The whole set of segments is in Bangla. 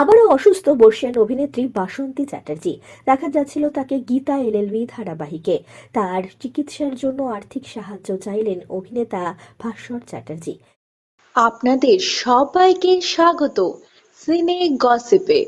আবারও অসুস্থ বর্ষিয়ান অভিনেত্রী বাসন্তী চ্যাটার্জি। দেখা যাচ্ছিল তাকে গীতা এলএলবি ধারাবাহিকে। তার চিকিৎসার জন্য আর্থিক সাহায্য চাইলেন অভিনেতা ভাস্বর চ্যাটার্জি। আপনাদের সবাইকে স্বাগত। সিনে গসিপে।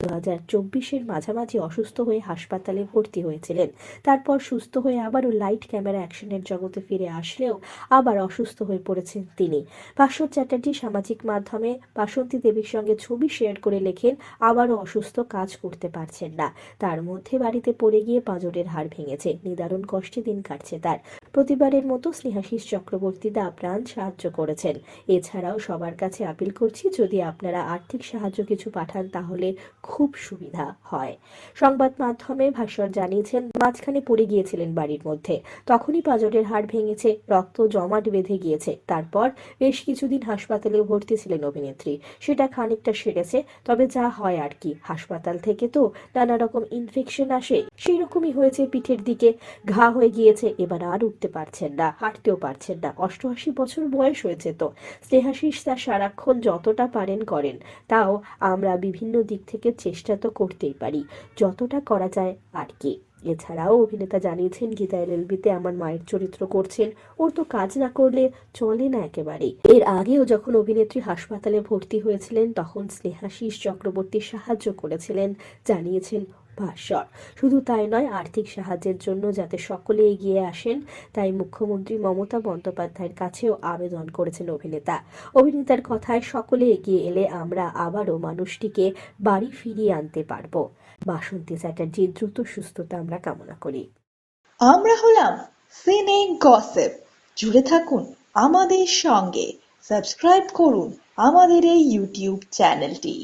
দু হাজার চব্বিশের মাঝামাঝি অসুস্থ হয়ে হাসপাতালে ভর্তি হয়েছিলেন। তারপর সুস্থ হয়ে আবারও লাইট ক্যামেরা অ্যাকশনের জগতে ফিরে আসলেও আবার অসুস্থ হয়ে পড়েছেন তিনি। পার্শ্বদ চ্যাটার্জি সামাজিক মাধ্যমে বাসন্তী দেবীর সঙ্গে ছবি শেয়ার করে লেখেন, আবারও অসুস্থ, কাজ করতে পারছেন না। তার মধ্যে বাড়িতে পড়ে গিয়ে পাঁজরের হাড় ভেঙেছে। নিদারুণ কষ্টে দিন কাটছে তার। প্রতিবারের মতো স্নেহাশিস চক্রবর্তী দা প্রাণ সাহায্য করেছেন। এছাড়াও সবার কাছে আপিল করছি, যদি আপনারা আর্থিক সাহায্য কিছু পাঠান তাহলে খুব সুবিধা হয়। সংবাদ মাধ্যমে ভাস্বর জানিয়েছেন, মাঝখানে পড়ে গিয়েছিলেন বাড়ির মধ্যে। তখনই পাজরের হাড় ভেঙেছে, রক্ত জমাট বেঁধে গিয়েছে। তারপর বেশ কিছুদিন হাসপাতালেও ভর্তি ছিলেন অভিনেত্রী। সেটা খানিকটা সেরেছে, তবে যা হয় আর কি। হাসপাতাল থেকে তো নানা রকম ইনফেকশন আসে সেই রকমই হয়েছে পিঠের দিকে। ঘা হয়ে গিয়েছে, এবার আর উঠতে পারছেন না, হাঁটতেও পারছেন না। অষ্টআশি বছর বয়স হয়েছে তো। স্নেহাশিস তা সারাক্ষণ যতটা পারেন করেন। তাও আমরা বিভিন্ন দিক থেকে চেষ্টা তো করতেই পারি, যতটা করা যায় আর কি। এছাড়াও অভিনেতা জানিয়েছেন, গীতা এলএলবিতে আমার মায়ের চরিত্র করছেন, ওর তো কাজ না করলে চলে না একেবারে এর আগেও যখন অভিনেত্রী হাসপাতালে ভর্তি হয়েছিলেন, তখন স্নেহাশিস চক্রবর্তী সাহায্য করেছিলেন, জানিয়েছেন ভাস্বর শুধু তাই নয়, আর্থিক সাহায্যের জন্য যাতে সকলে এগিয়ে আসেন, তাই মুখ্যমন্ত্রী মমতা বন্দ্যোপাধ্যায়ের কাছেও আবেদন করেছেন অভিনেতা। অভিনেতার কথায়, সকলে এগিয়ে এলে আমরা আবারও মানুষটিকে বাড়ি ফিরিয়ে আনতে পারব। বাসন্তী চ্যাটার্জির দ্রুত সুস্থতা আমরা কামনা করি। আমরা হলাম সিনে গসেপ জুড়ে থাকুন আমাদের সঙ্গে। সাবস্ক্রাইব করুন আমাদের এই ইউটিউব চ্যানেলটি